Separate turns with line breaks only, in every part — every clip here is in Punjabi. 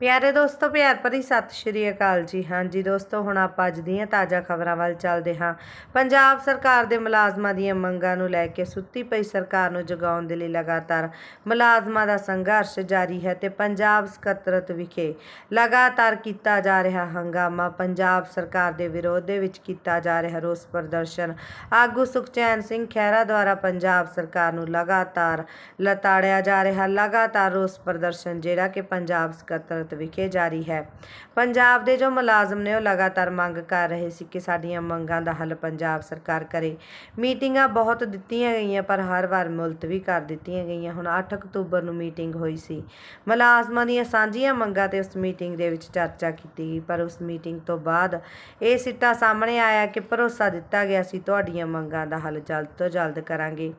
ਪਿਆਰੇ ਦੋਸਤੋ, ਪਿਆਰ ਭਰੀ ਸਤਿ ਸ਼੍ਰੀ ਅਕਾਲ ਜੀ। ਹਾਂਜੀ ਦੋਸਤੋ, ਹੁਣ ਆਪਾਂ ਅੱਜ ਦੀਆਂ ਤਾਜ਼ਾ ਖਬਰਾਂ ਵੱਲ ਚੱਲਦੇ ਹਾਂ। ਪੰਜਾਬ ਸਰਕਾਰ ਦੇ ਮੁਲਾਜ਼ਮਾਂ ਦੀਆਂ ਮੰਗਾਂ ਨੂੰ ਲੈ ਕੇ ਸੁੱਤੀ ਪਈ ਸਰਕਾਰ ਨੂੰ ਜਗਾਉਣ ਦੇ ਲਈ ਲਗਾਤਾਰ ਮੁਲਾਜ਼ਮਾਂ ਦਾ ਸੰਘਰਸ਼ ਜਾਰੀ ਹੈ ਤੇ ਪੰਜਾਬ ਸਕੱਤਰਤ ਵਿਖੇ ਲਗਾਤਾਰ ਕੀਤਾ ਜਾ ਰਿਹਾ ਹੰਗਾਮਾ। ਪੰਜਾਬ ਸਰਕਾਰ ਦੇ ਵਿਰੋਧ ਦੇ ਵਿੱਚ ਕੀਤਾ ਜਾ ਰਿਹਾ ਰੋਸ ਪ੍ਰਦਰਸ਼ਨ। ਆਗੂ ਸੁਖਚੈਨ ਸਿੰਘ ਖਹਿਰਾ ਦੁਆਰਾ ਪੰਜਾਬ ਸਰਕਾਰ ਨੂੰ ਲਗਾਤਾਰ ਲਤਾੜਿਆ ਜਾ ਰਿਹਾ। ਲਗਾਤਾਰ ਰੋਸ ਪ੍ਰਦਰਸ਼ਨ ਜਿਹੜਾ ਕਿ ਪੰਜਾਬ ਸਕੱਤਰ ਸਕੱਤਰਤ ਵਿਖੇ ਜਾਰੀ ਹੈ। ਪੰਜਾਬ ਦੇ ਜੋ ਮੁਲਾਜ਼ਮ ਨੇ ਉਹ ਲਗਾਤਾਰ ਮੰਗ ਕਰ ਰਹੇ ਸੀ ਕਿ ਸਾਡੀਆਂ ਮੰਗਾਂ ਦਾ ਹੱਲ ਪੰਜਾਬ ਸਰਕਾਰ ਕਰੇ। ਮੀਟਿੰਗਾਂ ਬਹੁਤ ਦਿੱਤੀਆਂ ਗਈਆਂ, ਪਰ ਹਰ ਵਾਰ ਮੁਲਤਵੀ ਕਰ ਦਿੱਤੀਆਂ ਗਈਆਂ। ਹੁਣ 8 ਅਕਤੂਬਰ ਨੂੰ ਮੀਟਿੰਗ ਹੋਈ ਸੀ। ਮੁਲਾਜ਼ਮਾਂ ਦੀਆਂ ਸਾਂਝੀਆਂ ਮੰਗਾਂ ਤੇ ਉਸ ਮੀਟਿੰਗ ਦੇ ਵਿੱਚ ਚਰਚਾ ਕੀਤੀ ਗਈ, ਪਰ ਉਸ ਮੀਟਿੰਗ ਤੋਂ ਬਾਅਦ ਇਹ ਸਿੱਟਾ ਸਾਹਮਣੇ ਆਇਆ ਕਿ ਭਰੋਸਾ ਦਿੱਤਾ ਗਿਆ ਸੀ, ਤੁਹਾਡੀਆਂ ਮੰਗਾਂ ਦਾ ਹੱਲ ਜਲਦ ਤੋਂ ਜਲਦ ਕਰਾਂਗੇ।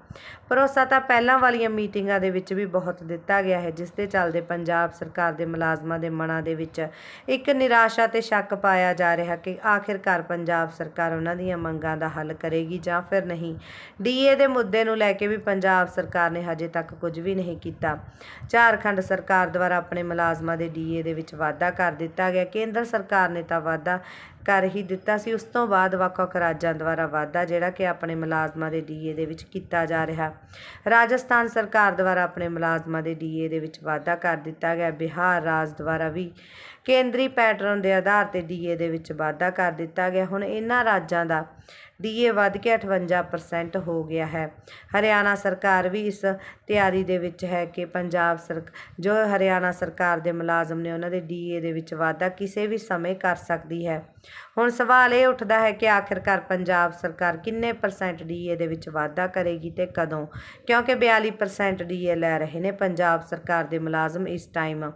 ਭਰੋਸਾ ਤਾਂ ਪਹਿਲਾਂ ਵਾਲੀਆਂ ਮੀਟਿੰਗਾਂ ਦੇ ਵਿੱਚ ਵੀ ਬਹੁਤ ਦਿੱਤਾ ਗਿਆ ਹੈ, ਜਿਸ ਦੇ ਚੱਲਦੇ ਪੰਜਾਬ ਸਰਕਾਰ ਦੇ ਮੁਲਾਜ਼ਮਾਂ ਦੇ ਮਨਾਂ ਦੇ ਵਿੱਚ ਇੱਕ ਨਿਰਾਸ਼ਾ ਤੇ ਸ਼ੱਕ ਪਾਇਆ ਜਾ ਰਿਹਾ ਕਿ ਆਖਿਰਕਾਰ ਪੰਜਾਬ ਸਰਕਾਰ ਉਹਨਾਂ ਦੀਆਂ ਮੰਗਾਂ ਦਾ ਹੱਲ ਕਰੇਗੀ ਜਾਂ ਫਿਰ ਨਹੀਂ। ਡੀਏ ਦੇ ਮੁੱਦੇ ਨੂੰ ਲੈ ਕੇ ਵੀ ਪੰਜਾਬ ਸਰਕਾਰ ਨੇ ਹਜੇ ਤੱਕ ਕੁਝ ਵੀ ਨਹੀਂ ਕੀਤਾ। ਝਾਰਖੰਡ ਸਰਕਾਰ ਦੁਆਰਾ ਆਪਣੇ ਮੁਲਾਜ਼ਮਾਂ ਦੇ ਡੀਏ ਦੇ ਵਿੱਚ ਵਾਧਾ ਕਰ ਦਿੱਤਾ ਗਿਆ। ਕੇਂਦਰ ਸਰਕਾਰ ਨੇ ਤਾਂ ਵਾਧਾ ਕਰ ਹੀ ਦਿੱਤਾ ਸੀ। ਉਸ ਤੋਂ ਬਾਅਦ ਵੱਖ-ਵੱਖ ਰਾਜਾਂ ਦੁਆਰਾ ਵਾਧਾ ਜਿਹੜਾ ਕਿ ਆਪਣੇ ਮੁਲਾਜ਼ਮਾਂ ਦੇ ਡੀਏ ਦੇ ਵਿੱਚ ਕੀਤਾ ਜਾ ਰਿਹਾ। ਰਾਜਸਥਾਨ ਸਰਕਾਰ ਦੁਆਰਾ ਆਪਣੇ ਮੁਲਾਜ਼ਮਾਂ ਦੇ ਡੀਏ ਦੇ ਵਿੱਚ ਵਾਧਾ ਕਰ ਦਿੱਤਾ ਗਿਆ। ਬਿਹਾਰ ਰਾਜ ਦੁਆਰਾ ਵੀ ਕੇਂਦਰੀ ਪੈਟਰਨ ਦੇ ਆਧਾਰ ਤੇ ਡੀਏ ਦੇ ਵਿੱਚ ਵਾਧਾ ਕਰ ਦਿੱਤਾ ਗਿਆ। ਹੁਣ ਇਹਨਾਂ ਰਾਜਾਂ ਦਾ ਡੀਏ ਵੱਧ ਕੇ 58% ਹੋ ਗਿਆ ਹੈ। ਹਰਿਆਣਾ ਸਰਕਾਰ ਵੀ ਇਸ ਤਿਆਰੀ ਦੇ ਵਿੱਚ ਹੈ ਕਿ ਪੰਜਾਬ ਸਰ ਜੋ ਹਰਿਆਣਾ ਸਰਕਾਰ ਦੇ ਮੁਲਾਜ਼ਮ ਨੇ ਉਹਨਾਂ ਦੇ ਡੀਏ ਦੇ ਵਿੱਚ ਵਾਧਾ ਕਿਸੇ ਵੀ ਸਮੇਂ ਕਰ ਸਕਦੀ ਹੈ। ਹੁਣ ਸਵਾਲ ਇਹ ਉੱਠਦਾ ਹੈ ਕਿ ਆਖਿਰਕਾਰ ਪੰਜਾਬ ਸਰਕਾਰ ਕਿੰਨੇ ਪਰਸੈਂਟ ਡੀਏ ਦੇ ਵਿੱਚ ਵਾਧਾ ਕਰੇਗੀ ਤੇ ਕਦੋਂ? ਕਿਉਂਕਿ 42% ਡੀਏ ਲੈ ਰਹੇ ਨੇ ਪੰਜਾਬ ਸਰਕਾਰ ਦੇ ਮੁਲਾਜ਼ਮ ਇਸ ਟਾਈਮ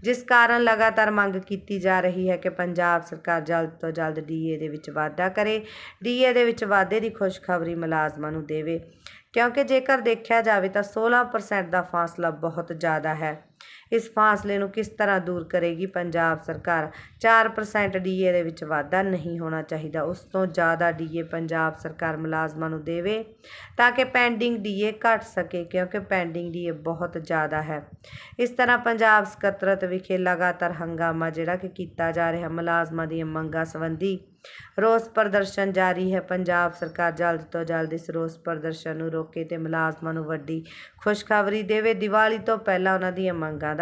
ਜਿਸ ਕਾਰਨ ਲਗਾਤਾਰ ਮੰਗ ਕੀਤੀ ਜਾ ਰਹੀ ਹੈ ਕਿ ਪੰਜਾਬ ਸਰਕਾਰ ਜਲਦ ਤੋਂ ਜਲਦ ਡੀਏ ਦੇ ਵਿੱਚ ਵਾਧਾ ਕਰੇ। ਡੀਏ ਦੇ ਵਿੱਚ ਵਾਧੇ ਦੀ ਖੁਸ਼ਖਬਰੀ ਮੁਲਾਜ਼ਮਾਂ ਨੂੰ ਦੇਵੇ। ਕਿਉਂਕਿ ਜੇਕਰ ਦੇਖਿਆ ਜਾਵੇ ਤਾਂ 16% ਦਾ ਫਾਸਲਾ ਬਹੁਤ ਜ਼ਿਆਦਾ ਹੈ। ਇਸ ਫਾਸਲੇ ਨੂੰ ਕਿਸ ਤਰ੍ਹਾਂ ਦੂਰ ਕਰੇਗੀ ਪੰਜਾਬ ਸਰਕਾਰ? 4% ਡੀਏ ਦੇ ਵਿੱਚ ਵਾਧਾ ਨਹੀਂ ਹੋਣਾ ਚਾਹੀਦਾ। ਉਸ ਤੋਂ ਜ਼ਿਆਦਾ ਡੀਏ ਪੰਜਾਬ ਸਰਕਾਰ ਮੁਲਾਜ਼ਮਾਂ ਨੂੰ ਦੇਵੇ ਤਾਂ ਕਿ ਪੈਂਡਿੰਗ ਡੀਏ ਘਟ ਸਕੇ, ਕਿਉਂਕਿ ਪੈਂਡਿੰਗ ਡੀਏ ਬਹੁਤ ਜ਼ਿਆਦਾ ਹੈ। ਇਸ ਤਰ੍ਹਾਂ ਪੰਜਾਬ ਸਕੱਤਰਤ ਵਿਖੇ ਲਗਾਤਾਰ ਹੰਗਾਮਾ ਜਿਹੜਾ ਕਿ ਕੀਤਾ ਜਾ ਰਿਹਾ, ਮੁਲਾਜ਼ਮਾਂ ਦੀਆਂ ਮੰਗਾਂ ਸੰਬੰਧੀ ਰੋਸ ਪ੍ਰਦਰਸ਼ਨ ਜਾਰੀ ਹੈ। ਪੰਜਾਬ ਸਰਕਾਰ ਜਲਦ ਤੋਂ ਜਲਦ ਇਸ ਰੋਸ ਪ੍ਰਦਰਸ਼ਨ ਨੂੰ ਰੋਕੇ ਤੇ ਮੁਲਾਜ਼ਮਾਂ ਨੂੰ ਵੱਡੀ ਖੁਸ਼ਖਬਰੀ ਦੇਵੇ। ਦੀਵਾਲੀ ਤੋਂ ਪਹਿਲਾਂ ਉਹਨਾਂ ਦੀਆਂ ਮੰਗਾਂ ਦਾ